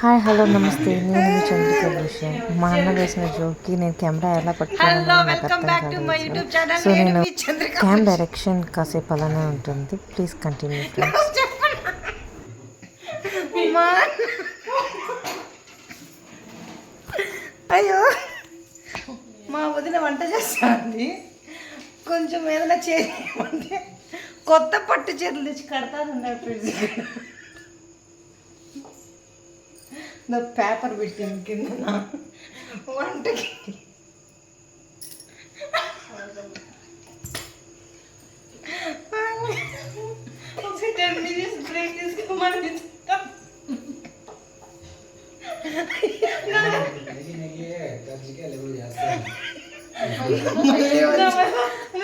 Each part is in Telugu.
హాయ్ హలో నమస్తే. నేను మీ చంద్రిక భూషణ్ మా అన్న వేసిన జోక్కి నేను కెమెరా ఎలా పట్టుకోవాలో నాకు అర్థం కాలేదు. సో నేను క్యామ్ డైరెక్షన్ కాసేపు అలానే ఉంటుంది. ప్లీజ్ కంటిన్యూ ఫ్రెండ్స్ అయ్యో. మా వదిన వంట చేస్తాంది కొంచెం ఏదైనా చేయమంటే కొత్త పట్టు చీరలు తెచ్చి కడతానన్నారు నా పేపర్ పెట్టాను కింద వంటకి. ఒక టెన్ మినిట్స్ బ్రేక్ తీసుకోమని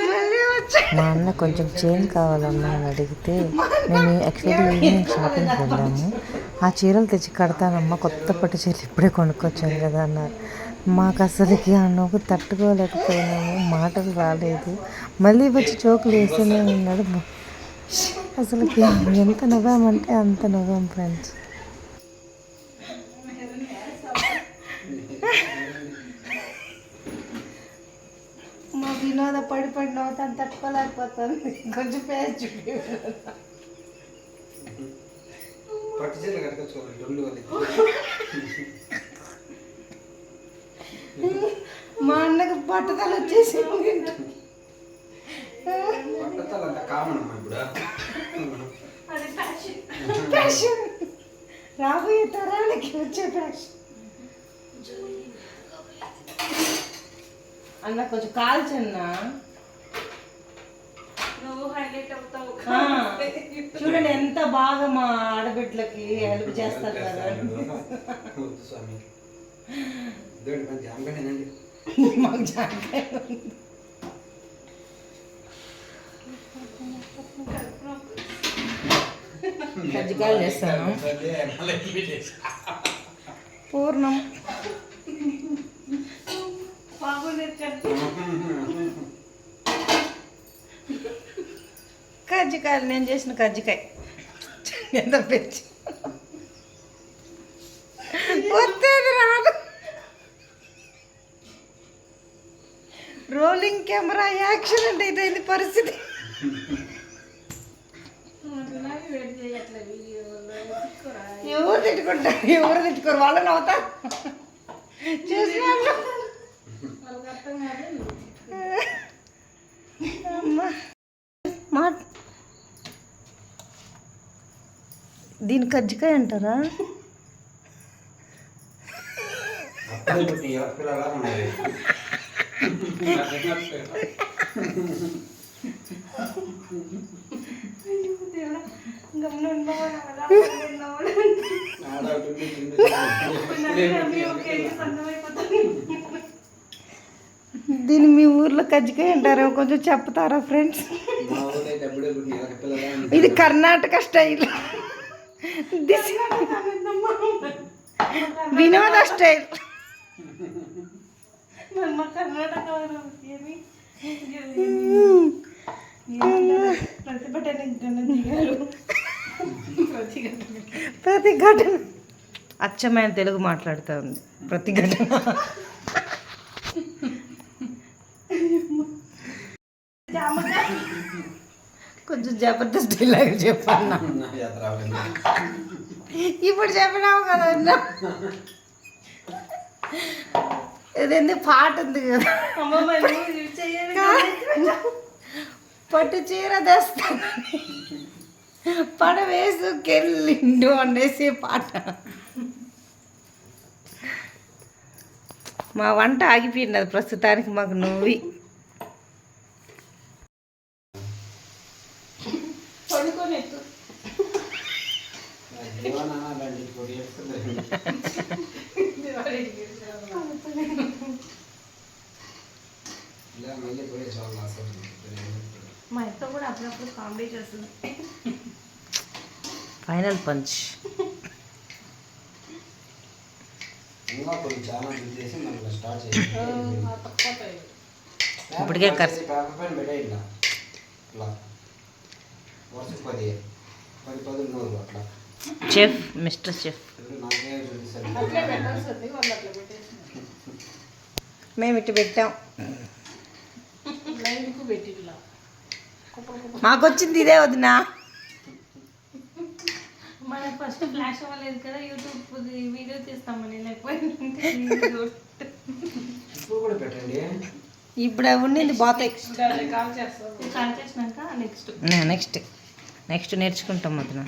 మళ్ళీ వచ్చా మా అన్న కొంచెం చైన్ కావాలమ్మా అని అడిగితే మేము యాక్చువల్లీ ఈవినింగ్ షాపింగ్కి వెళ్ళాము? ఆ చీరలు తెచ్చి కడతానమ్మా కొత్త పట్టు చీరలు ఇప్పుడే కొనుక్కొచ్చాను కదా అన్నారు. మాకు అసలుకి ఆ నవ్వు తట్టుకోలేకపోయినాము మాటలు రాలేదు. మళ్ళీ వచ్చి చోకులు వేస్తూనే ఉన్నాడు. అసలుకి ఎంత నవ్వామంటే అంత నవ్వాం ఫ్రెండ్స్. మా వినోద పడి పడి నవ్వుతాను తట్టుకోలేకపోతుంది కొంచెం పేరు చూపి పట్టు చీరలు మా అన్నకు పట్టుదల వచ్చేసి పట్టతాలు అంత కామన్ అమ్మా ఇప్పుడు. ప్యాషన్ రాబోయే తరాలకి వచ్చే ప్యాషన్ అన్న కొంచెం కాల్చన్నా చూడండి ఎంత బాగా మా ఆడబిడ్డలకి హెల్ప్ చేస్తారు కదా. మాకు కజ్జికాయలు చేస్తాను. పూర్ణం. కజ్జికాయలు నేను చేసిన కజ్జికాయ ఎంత పెంచి వస్తేది రాదు. రోలింగ్ కెమెరా యాక్షన్ అంటే ఇదైంది పరిస్థితి. ఎవరు తిట్టుకుంటారు? ఎవరు తిట్టుకోరు? వాళ్ళని అవుతారు చేసిన అమ్మా. మా దీని కజ్జికాయ అంటారా? దీన్ని మీ ఊర్లో కజ్జికాయ అంటారా కొంచెం చెప్తారా ఫ్రెండ్స్ ఇది Karnataka style. This Vinoda style. ప్రతి ఘటన అచ్చమైన తెలుగు మాట్లాడుతూ ఉంది. ప్రతి కొంచెం జబర్దస్త్ డైలాగ్ చెప్పన్నా. ఇప్పుడు చెప్పినావు కదా అన్న. ఇదేంది పాట ఉంది కదా. పట్టు చీర తెస్తాను పడ వేసుకెళ్ళిండు అనేసి పాట. మా వంట ఆగిపోయింది అది ప్రస్తుతానికి మాకు నువ్వు జీవనాన అలాంటి పొడి చేస్తుంది ఇలా మళ్ళీ పోయి చాలా అసలు మా ఇంట్లో కూడా అప్పుడప్పుడు కామెడీ చేస్తుంది. Final punch. ఇంకా కొన్ని చాలా చేసి మనకి స్టార్ట్ చేయాలి ఇప్పటికే ఖర్చు. పేపర్ పైన పెట్టే ఇట్లా ఇట్లా వరుస పది పది పదులు నూరు అట్లా. Chef mister chef. నాకే మేము ఇటు పెట్టాం. మాకు వచ్చింది ఇదే వదినా. మన ఫస్ట్ ఫ్లాష్ అవ్వలేదు కదా యూట్యూబ్ వీడియో తీస్తామని లేకపోతే ఇప్పుడు ఉండింది చేసినాక నెక్స్ట్ నెక్స్ట్ నెక్స్ట్ నేర్చుకుంటాం వదిన.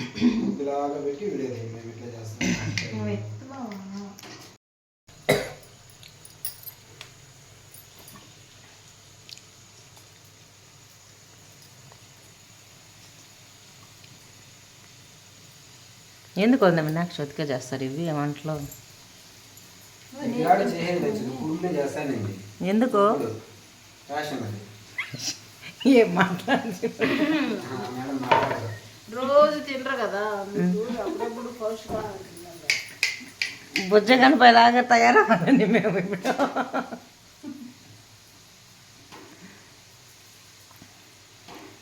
ఎందుకు వదిన వినాయక చవితికే చేస్తారు ఇవి వంటలో? ఎందుకు? ఏం మాట్లాడి రోజు తినరు కదా అప్పుడప్పుడు పౌష్టికాహారం బుజ్జ కనిపోయేలాగా తయారవ్వాలండి మేము ఇప్పుడు.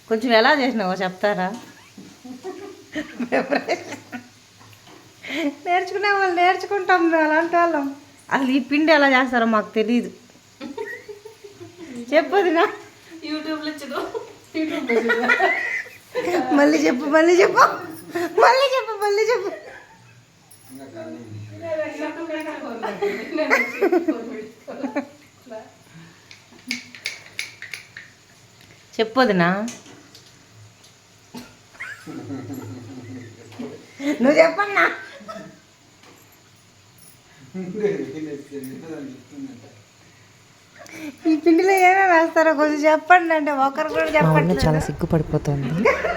కొంచెం ఎలా చేసినావో చెప్తారా? నేర్చుకునే వాళ్ళు నేర్చుకుంటాం మేము అలాంటి వాళ్ళం. అసలు ఈ పిండి ఎలా చేస్తారో మాకు తెలియదు చెప్పదునా యూట్యూబ్లో చూడు. మళ్ళీ చెప్పు మళ్ళీ చెప్పు. మళ్ళీ చెప్పు మళ్ళీ చెప్పు. చెప్పొదినా నువ్వు చెప్పన్నా? ఈ పిండిలో వేస్తారో కొంచెం చెప్పండి అంటే ఒకరు కూడా చెప్పండి చాలా సిగ్గుపడిపోతుంది.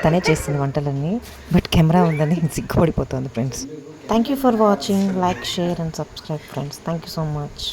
తనే చేస్తుంది వంటలన్నీ బట్ కెమెరా ఉందని సిగ్గుపడిపోతుంది friends. Thank you for watching like share and subscribe friends thank you so much